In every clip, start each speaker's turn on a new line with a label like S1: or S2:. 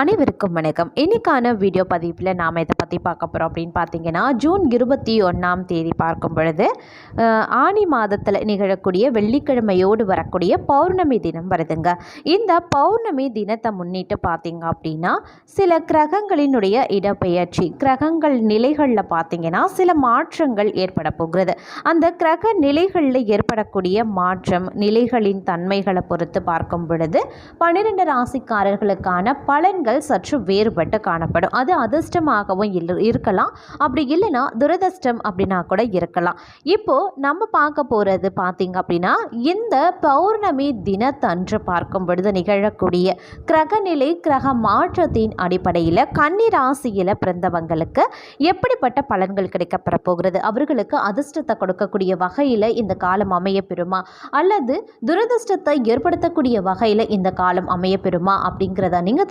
S1: அனைவருக்கும் வணக்கம். இன்னைக்கான வீடியோ பதிவில் நாம் இதை பற்றி பார்க்க போகிறோம் அப்படின்னு பார்த்தீங்கன்னா ஜூன் இருபத்தி ஒன்றாம் தேதி பார்க்கும் பொழுது ஆணி ஆனி மாதத்தில் நிகழக்கூடிய வெள்ளிக்கிழமையோடு வரக்கூடிய பௌர்ணமி தினம் வருதுங்க. இந்த பௌர்ணமி தினத்தை முன்னிட்டு பார்த்தீங்க அப்படின்னா சில கிரகங்களினுடைய இடப்பெயர்ச்சி கிரகங்கள் நிலைகளில் பார்த்தீங்கன்னா சில மாற்றங்கள் ஏற்பட போகிறது. அந்த கிரக நிலைகளில் ஏற்படக்கூடிய மாற்றம் நிலைகளின் தன்மைகளை பொறுத்து பார்க்கும் பொழுது பன்னிரெண்டு ராசிக்காரர்களுக்கான பலன் பலன்கள் சற்று வேறுபட்டு காணப்படும். அது அதிர்ஷ்டமாகவும் இருக்கலாம். அப்படி இல்லைன்னா துரதிர்ஷ்டம் அப்படின்னா கூட இருக்கலாம். இப்போ நம்ம பார்க்க போகிறது பார்த்தீங்க அப்படின்னா இந்த பௌர்ணமி தினத்தன்று பார்க்கும் பொழுது நிகழக்கூடிய கிரகநிலை கிரக மாற்றத்தின் அடிப்படையில் கன்னி ராசியில் பிறந்தவங்களுக்கு எப்படிப்பட்ட பலன்கள் கிடைக்கப்பெற போகிறது? அவர்களுக்கு அதிர்ஷ்டத்தை கொடுக்கக்கூடிய வகையில் இந்த காலம் அமைய பெறுமா? அல்லது துரதிர்ஷ்டத்தை ஏற்படுத்தக்கூடிய வகையில் இந்த காலம் அமைய பெறுமா? அப்படிங்கிறத நீங்கள்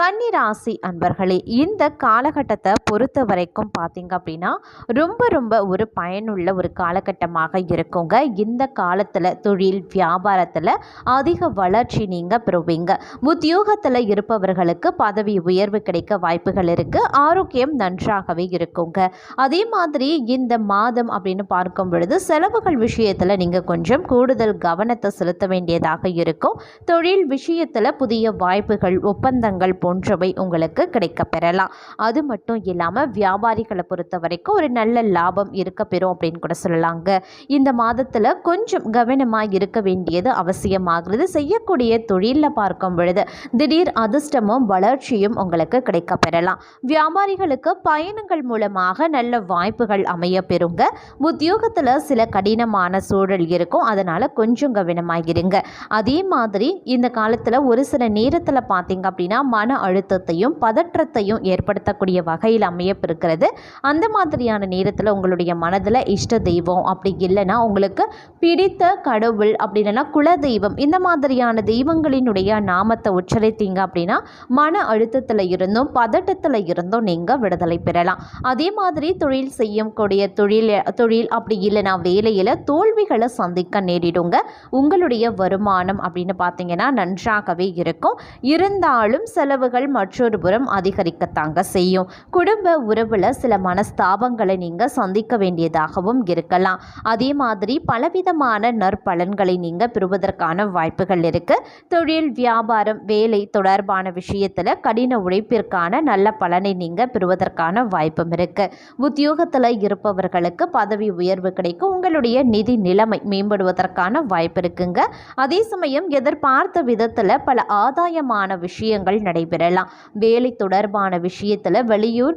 S1: கன்னிராசி அன்பர்களே இந்த காலகட்டத்தை பொறுத்த வரைக்கும் பார்த்தீங்க அப்படின்னா ரொம்ப ரொம்ப ஒரு பயனுள்ள ஒரு காலகட்டமாக இருக்குங்க. இந்த காலத்தில் தொழில் வியாபாரத்தில் அதிக வளர்ச்சி நீங்கள் பெறுவீங்க. உத்தியோகத்தில் இருப்பவர்களுக்கு பதவி உயர்வு கிடைக்க வாய்ப்புகள் இருக்குது ஆரோக்கியம் நன்றாகவே இருக்குங்க. அதே மாதிரி இந்த மாதம் அப்படின்னு பார்க்கும் பொழுது செலவுகள் விஷயத்தில் நீங்கள் கொஞ்சம் கூடுதல் கவனத்தை செலுத்த வேண்டியதாக இருக்கும். தொழில் விஷயத்தில் புதிய வாய்ப்புகள் ஒப்பந்தங்கள் போன்றவை உங்களுக்கு கிடைக்க பெறலாம் அது மட்டும் இல்லாமல் வியாபாரிகளை பொறுத்த வரைக்கும் ஒரு நல்ல லாபம் இருக்க பெறும் அப்படின்னு கூட சொல்லலாங்க. இந்த மாதத்தில் கொஞ்சம் கவனமாக இருக்க வேண்டியது அவசியமாகிறது. செய்யக்கூடிய தொழிலில் பார்க்கும் பொழுது திடீர் அதிர்ஷ்டமும் வளர்ச்சியும் உங்களுக்கு கிடைக்க பெறலாம் வியாபாரிகளுக்கு பயணங்கள் மூலமாக நல்ல வாய்ப்புகள் அமைய பெறுங்க. உத்தியோகத்தில் சில கடினமான சூழல் இருக்கும். அதனால் கொஞ்சம் கவனமாக இருங்க. அதே மாதிரி இந்த காலத்தில் ஒரு சில நேரத்தில் பார்த்தீங்க அப்படின்னா மன அழுத்தத்தையும் பதற்றத்தையும் ஏற்படுத்தக்கூடிய வகையில் அமையப்பிருக்கிறது அந்த மாதிரியான நேரத்தில் உங்களுடைய மனதில் இஷ்ட தெய்வம் அப்படி இல்லைன்னா உங்களுக்கு பிடித்த கடவுள் அப்படி இல்லைன்னா குல தெய்வம் இந்த மாதிரியான தெய்வங்களினுடைய நாமத்தை உச்சரித்தீங்க அப்படின்னா மன அழுத்தத்தில் இருந்தும் பதட்டத்தில் இருந்தும் நீங்கள் விடுதலை பெறலாம். அதே மாதிரி தொழில் செய்யக்கூடிய தொழில் தொழில் அப்படி இல்லைன்னா வேலையில் தோல்விகளை சந்திக்க நேரிடுங்க. உங்களுடைய வருமானம் அப்படின்னு பார்த்தீங்கன்னா நன்றாகவே இருக்கும். இருந்தாலும் செலவுகள் மற்றொரு புறம் அதிகரிக்கத்தாங்க செய்யும். குடும்ப உறவில் சில மனஸ்தாபங்களை நீங்கள் சந்திக்க வேண்டியதாகவும் இருக்கலாம். அதே மாதிரி பலவிதமான நற்பலன்களை நீங்கள் பெறுவதற்கான வாய்ப்புகள் இருக்குது தொழில் வியாபாரம் வேலை தொடர்பான விஷயத்தில் கடின உழைப்பிற்கான நல்ல பலனை நீங்கள் பெறுவதற்கான வாய்ப்பும் இருக்கு. உத்தியோகத்தில் இருப்பவர்களுக்கு பதவி உயர்வு கிடைக்கும் உங்களுடைய நிதி நிலைமை மேம்படுவதற்கான வாய்ப்பு இருக்குங்க. அதே சமயம் எதிர்பார்த்த விதத்தில் பல ஆதாயமான விஷயங்கள் பெறலாம். வேலை தொடர்பான விஷயத்தில் வெளியூர்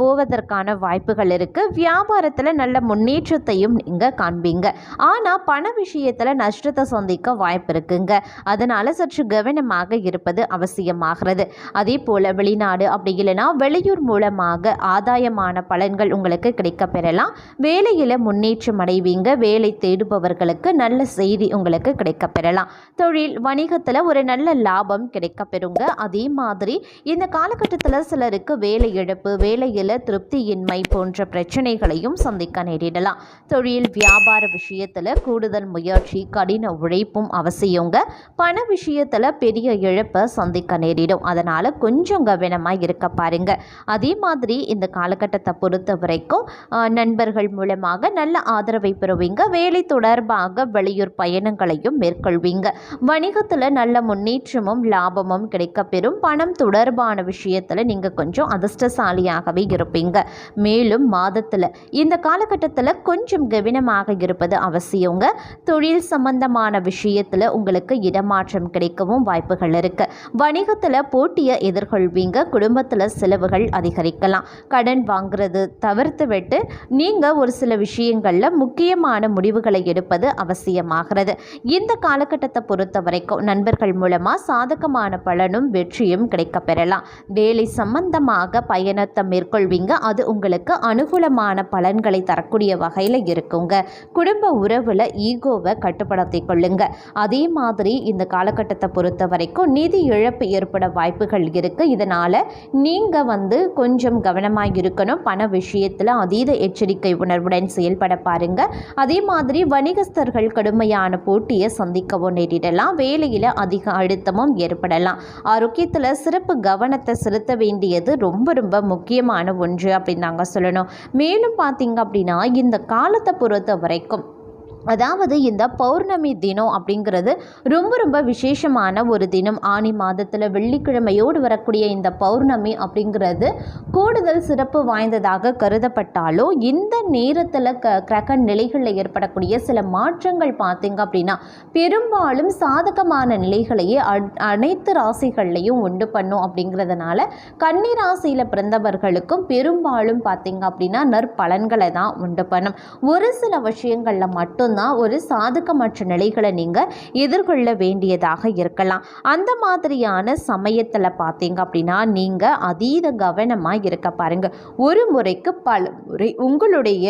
S1: போவதற்கான வாய்ப்புகள் இருக்குது வியாபாரத்தில் நல்ல முன்னேற்றத்தையும் நீங்கள் காண்பீங்க. ஆனால் பண விஷயத்தில் நஷ்டத்தை சந்திக்க வாய்ப்பு இருக்குங்க. அதனால் சற்று கவனமாக இருப்பது அவசியமாகிறது. அதே போல் வெளிநாடு அப்படி இல்லைன்னா வெளியூர் மூலமாக ஆதாயமான பலன்கள் உங்களுக்கு கிடைக்க பெறலாம். வேலையில் முன்னேற்றம் அடைவீங்க. வேலை தேடுபவர்களுக்கு நல்ல செய்தி உங்களுக்கு கிடைக்க பெறலாம். தொழில் வணிகத்தில் ஒரு நல்ல லாபம் கிடைக்க பெறுங்க. அதே மாதிரி இந்த காலகட்டத்தில் சிலருக்கு வேலை இழப்பு வேலையில் திருப்தியின்மை போன்ற பிரச்சனைகளையும் சந்திக்க நேரிடலாம். தொழில் வியாபார விஷயத்தில் கூடுதல் முயற்சி கடின உழைப்பும் அவசியங்க. பண விஷயத்தில் பெரிய இழப்பை சந்திக்க நேரிடும். அதனால் கொஞ்சம் கவனமாக இருக்க பாருங்க. அதே மாதிரி இந்த காலகட்டத்தை பொறுத்த வரைக்கும் நண்பர்கள் மூலமாக நல்ல ஆதரவை பெறுவீங்க. வேலை தொடர்பாக வெளியூர் பயணங்களையும் மேற்கொள்வீங்க. வணிகத்தில் நல்ல முன்னேற்றமும் லாபமும் கிடைக்கப்பெறும். பணம் தொடர்பான விஷயத்தில் நீங்கள் கொஞ்சம் அதிர்ஷ்டசாலியாகவே இருப்பீங்க. மேலும் மாதத்தில் இந்த காலகட்டத்தில் கொஞ்சம் கவனமாக இருப்பது அவசியங்க. தொழில் சம்பந்தமான விஷயத்தில் உங்களுக்கு இடமாற்றம் கிடைக்கவும் வாய்ப்புகள் இருக்குது வணிகத்தில் போட்டியை எதிர்கொள்வீங்க. குடும்பத்தில் செலவுகள் அதிகரிக்கலாம். கடன் வாங்குறது தவிர்த்து விட்டு நீங்கள் ஒரு சில விஷயங்களில் முக்கியமான முடிவுகளை எடுப்பது அவசியமாகிறது. இந்த காலகட்டத்தை பொறுத்த வரைக்கும் நண்பர்கள் மூலமாக சாதகமான பலனும் வெற்றியும் நன்மைகளும் கிடைக்கப் பெறலாம் வேலை சம்பந்தமாக பயணத்தை மேற்கொள்வீங்க. அது உங்களுக்கு அனுகூலமான பலன்களை தரக்கூடிய வகையில் இருக்குங்க. குடும்ப உறவில் ஈகோவை கட்டுப்படுத்திக் கொள்ளுங்க. அதே மாதிரி இந்த காலகட்டத்தை பொறுத்த வரைக்கும் நிதி இழப்பு ஏற்பட வாய்ப்புகள் இருக்குது இதனால் நீங்கள் வந்து கொஞ்சம் கவனமாக இருக்கணும். பண விஷயத்தில் அதீத எச்சரிக்கை உணர்வுடன் செயல்பட பாருங்க. அதே மாதிரி வணிகஸ்தர்கள் கடுமையான போட்டியை சந்திக்கவும் நேரிடலாம். வேலையில் அதிக அழுத்தமும் ஏற்படலாம். ஆரோக்கியத்தில் சிறப்பு கவனத்தை செலுத்த வேண்டியது ரொம்ப ரொம்ப முக்கியமான ஒன்று அப்படின்னு நாங்கள் சொல்லணும். மேலும் பார்த்தீங்க அப்படின்னா இந்த காலத்தை பொறுத்த வரைக்கும் அதாவது இந்த பௌர்ணமி தினம் அப்படிங்கிறது ரொம்ப ரொம்ப விசேஷமான ஒரு தினம். ஆனி மாதத்தில் வெள்ளிக்கிழமையோடு வரக்கூடிய இந்த பௌர்ணமி அப்படிங்கிறது கூடுதல் சிறப்பு வாய்ந்ததாக கருதப்பட்டாலும் இந்த நேரத்தில் க கிரக நிலைகளில் ஏற்படக்கூடிய சில மாற்றங்கள் பார்த்திங்க அப்படின்னா பெரும்பாலும் சாதகமான நிலைகளையே அனைத்து ராசிகள்லையும் உண்டு பண்ணும் அப்படிங்கிறதுனால கன்னி ராசியில் பிறந்தவர்களுக்கும் பெரும்பாலும் பார்த்திங்க அப்படின்னா நற்பலன்களை தான் உண்டு பண்ணும். ஒரு சில விஷயங்களில் மட்டும் மட்டும்தான் ஒரு சாதகமற்ற நிலைகளை நீங்கள் எதிர்கொள்ள வேண்டியதாக இருக்கலாம். அந்த மாதிரியான சமயத்தில் பார்த்தீங்க அப்படின்னா நீங்கள் அதீத கவனமாக இருக்க பாருங்க. ஒரு முறைக்கு பல முறை உங்களுடைய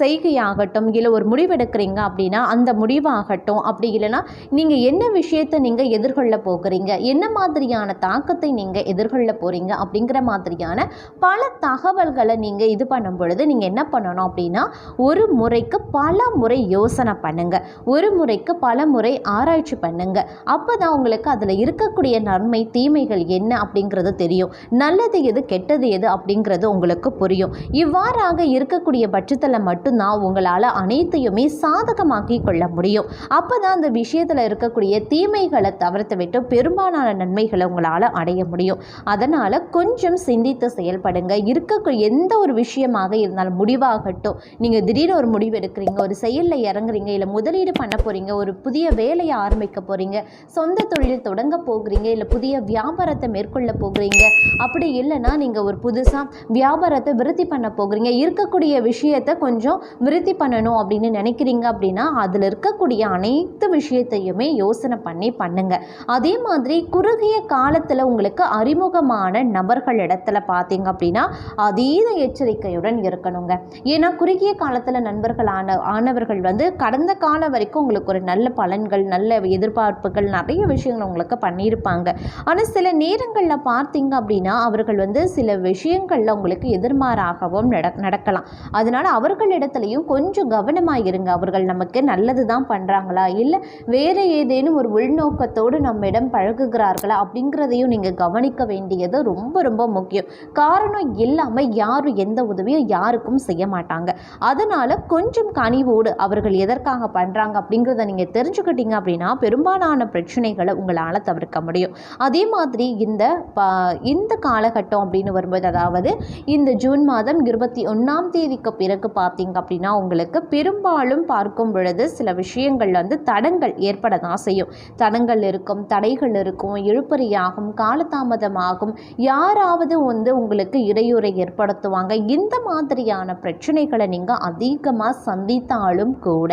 S1: செய்கையாகட்டும் இல்லை ஒரு முடிவெடுக்கிறீங்க அப்படின்னா அந்த முடிவாகட்டும் அப்படி இல்லைன்னா நீங்கள் என்ன விஷயத்தை நீங்கள் எதிர்கொள்ள போகிறீங்க? என்ன மாதிரியான தாக்கத்தை நீங்கள் எதிர்கொள்ள போகிறீங்க அப்படிங்கிற மாதிரியான பல தகவல்களை நீங்கள் இது பண்ணும் பொழுது நீங்கள் என்ன பண்ணணும் அப்படின்னா ஒரு முறைக்கு பல முறை யோசனை பண்ணுங்க. ஒரு முறைக்கு பல முறை ஆராய்ச்சி பண்ணுங்க. அப்போ தான் உங்களுக்கு அதில் இருக்கக்கூடிய நன்மை தீமைகள் என்ன அப்படிங்கிறது தெரியும். நல்லது எது கெட்டது எது அப்படிங்கிறது உங்களுக்கு புரியும். இவ்வாறாக இருக்கக்கூடிய பட்சத்தில் மட்டும்தான் உங்களால் அனைத்தையுமே சாதகமாக்கி கொள்ள முடியும். அப்போ தான் அந்த விஷயத்தில் இருக்கக்கூடிய தீமைகளை தவிர்த்து விட்டு பெரும்பாலான நன்மைகளை உங்களால் அடைய முடியும். அதனால் கொஞ்சம் சிந்தித்து செயல்படுங்க. இருக்கக்கூடிய எந்த ஒரு விஷயமாக இருந்தாலும் முடிவாகட்டும். நீங்கள் திடீர்னு ஒரு முடிவு எடுக்கிறீங்க ஒரு செயல் தொழிலில் இறங்குறீங்க இல்லை முதலீடு பண்ண போகிறீங்க ஒரு புதிய வேலையை ஆரம்பிக்க போகிறீங்க சொந்த தொழில் தொடங்க போகிறீங்க இல்லை புதிய வியாபாரத்தை மேற்கொள்ள போகிறீங்க அப்படி இல்லைன்னா நீங்கள் ஒரு புதுசாக வியாபாரத்தை விருத்தி பண்ண போகிறீங்க இருக்கக்கூடிய விஷயத்தை கொஞ்சம் விருத்தி பண்ணணும் அப்படின்னு நினைக்கிறீங்க அப்படின்னா அதில் இருக்கக்கூடிய அனைத்து விஷயத்தையுமே யோசனை பண்ணி பண்ணுங்கள் அதே மாதிரி குறுகிய காலத்தில் உங்களுக்கு அறிமுகமான நபர்கள் இடத்துல பார்த்தீங்க அப்படின்னா அதீத எச்சரிக்கையுடன் இருக்கணுங்க. ஏன்னா குறுகிய காலத்தில் நண்பர்கள் ஆன ஆனவர்கள் வந்து கடந்த காலம் வரைக்கும் உங்களுக்கு ஒரு நல்ல பலன்கள் நல்ல எதிர்பார்ப்புகள் நிறைய விஷயங்கள் உங்களுக்கு பண்ணியிருப்பாங்க. ஆனால் சில நேரங்களில் பார்த்தீங்க அப்படின்னா அவர்கள் வந்து சில விஷயங்களில் உங்களுக்கு எதிர்மாறாகவும் நட நடக்கலாம். அதனால் அவர்களிடத்துலையும் கொஞ்சம் கவனமாக இருங்க. அவர்கள் நமக்கு நல்லது தான் பண்ணுறாங்களா இல்லை வேறு ஏதேனும் ஒரு உள்நோக்கத்தோடு நம்மிடம் பழகுகிறார்களா? அப்படிங்கிறதையும் நீங்கள் கவனிக்க வேண்டியது ரொம்ப ரொம்ப முக்கியம். காரணம் இல்லாமல் யாரும் எந்த உதவியும் யாருக்கும் செய்ய மாட்டாங்க. அதனால் கொஞ்சம் கனிவோடு அவர்கள் எதற்காக பண்ணுறாங்க அப்படிங்கிறத நீங்கள் தெரிஞ்சுக்கிட்டீங்க அப்படின்னா பெரும்பாலான பிரச்சனைகளை உங்களால் தவிர்க்க முடியும். அதே மாதிரி இந்த ப- இந்த காலகட்டம் அப்படின்னு வரும்போது அதாவது இந்த ஜூன் மாதம் இருபத்தி ஒன்றாம் தேதிக்கு பிறகு பார்த்தீங்க அப்படின்னா உங்களுக்கு பெரும்பாலும் பார்க்கும் பொழுது சில விஷயங்கள் வந்து தடங்கள் ஏற்பட தான் செய்யும். தடங்கள் இருக்கும் தடைகள் இருக்கும் எழுப்பறியாகும் காலதாமதமாகும். யாராவது வந்து உங்களுக்கு இடையூறை ஏற்படுத்துவாங்க. இந்த மாதிரியான பிரச்சனைகளை நீங்கள் அதிகமாக சந்தித்தாலும் கூட.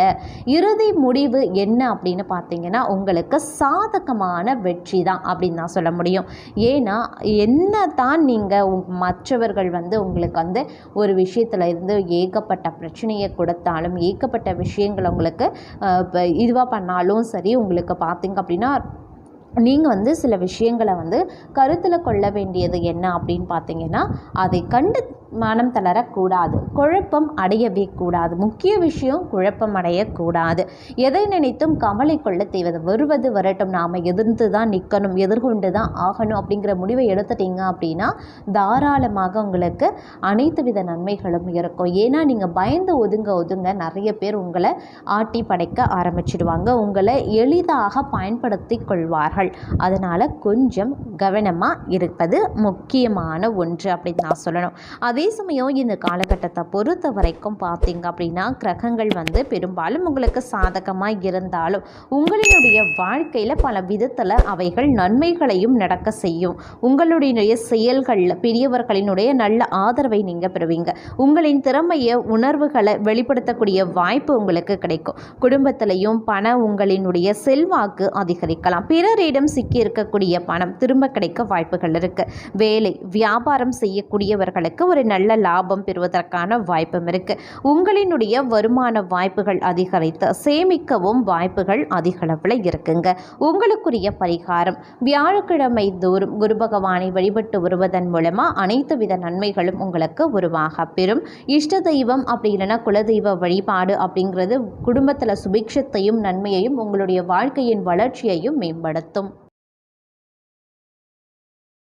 S1: இறுதி முடிவு என்ன அப்படின்னு பார்த்தீங்கன்னா உங்களுக்கு சாதகமான வெற்றி தான் அப்படின்னு தான் சொல்ல முடியும். ஏன்னா என்ன தான் நீங்கள் மற்றவர்கள் வந்து உங்களுக்கு வந்து ஒரு விஷயத்தில் இருந்து ஏகப்பட்ட பிரச்சனையை கொடுத்தாலும் ஏகப்பட்ட விஷயங்கள் உங்களுக்கு இதுவாக பண்ணாலும் சரி உங்களுக்கு பார்த்தீங்க அப்படின்னா நீங்கள் வந்து சில விஷயங்களை வந்து கருத்தில் கொள்ள வேண்டியது என்ன அப்படின்னு பார்த்தீங்கன்னா அதை கண்டு மனம் தளரக்கூடாது குழப்பம் அடையவே கூடாது. முக்கிய விஷயம் குழப்பம் அடையக்கூடாது. எதை நினைத்தும் கவலை கொள்ள தேவது வருவது வரட்டும். நாம் எதிர்ந்து தான் நிற்கணும் எதிர்கொண்டு தான் ஆகணும் அப்படிங்கிற முடிவை எடுத்துட்டீங்க அப்படின்னா தாராளமாக உங்களுக்கு அனைத்து வித நன்மைகளும் இருக்கும். ஏன்னா நீங்கள் பயந்து ஒதுங்க ஒதுங்க நிறைய பேர் உங்களை ஆட்டி படைக்க ஆரம்பிச்சிடுவாங்க. உங்களை எளிதாக பயன்படுத்தி கொள்வார்கள். அதனால் கொஞ்சம் கவனமாக இருப்பது முக்கியமான ஒன்று அப்படின்னு நான் சொல்லணும். அதே சமயம் இந்த காலகட்டத்தை பொறுத்த வரைக்கும் பார்த்தீங்க அப்படின்னா கிரகங்கள் வந்து பெரும்பாலும் உங்களுக்கு சாதகமாக இருந்தாலும் உங்களின் உங்களுடைய வாழ்க்கையில் பல விதத்தில் அவைகள் நன்மைகளையும் நடக்க செய்யும். உங்களுடைய செயல்களில் பெரியவர்களினுடைய நல்ல ஆதரவை நீங்கள் பெறுவீங்க. உங்களின் திறமையை உணர்வுகளை வெளிப்படுத்தக்கூடிய வாய்ப்பு உங்களுக்கு கிடைக்கும். குடும்பத்திலையும் பண உங்களினுடைய செல்வாக்கு அதிகரிக்கலாம். பிறரிடம் சிக்கி இருக்கக்கூடிய பணம் திரும்ப கிடைக்க வாய்ப்புகள் இருக்குது வேலை வியாபாரம் செய்யக்கூடியவர்களுக்கு ஒரு நல்ல லாபம் பெறுவதற்கான வாய்ப்பும் இருக்குது உங்களினுடைய வருமான வாய்ப்புகள் அதிகரித்து சேமிக்கவும் வாய்ப்புகள் அதிகளவு. அளவில் இருக்குங்க. உங்களுக்குரிய பரிகாரம். வியாழக்கிழமை தோறும் குரு பகவானை வழிபட்டு வருவதன் மூலமாக அனைத்து வித நன்மைகளும் உங்களுக்கு உருவாக பெறும். இஷ்ட தெய்வம் அப்படி இல்லைன்னா குலதெய்வ வழிபாடு அப்படிங்கிறது குடும்பத்தில் சுபிக்ஷத்தையும் நன்மையையும் உங்களுடைய வாழ்க்கையின் வளர்ச்சியையும் மேம்படுத்தும்.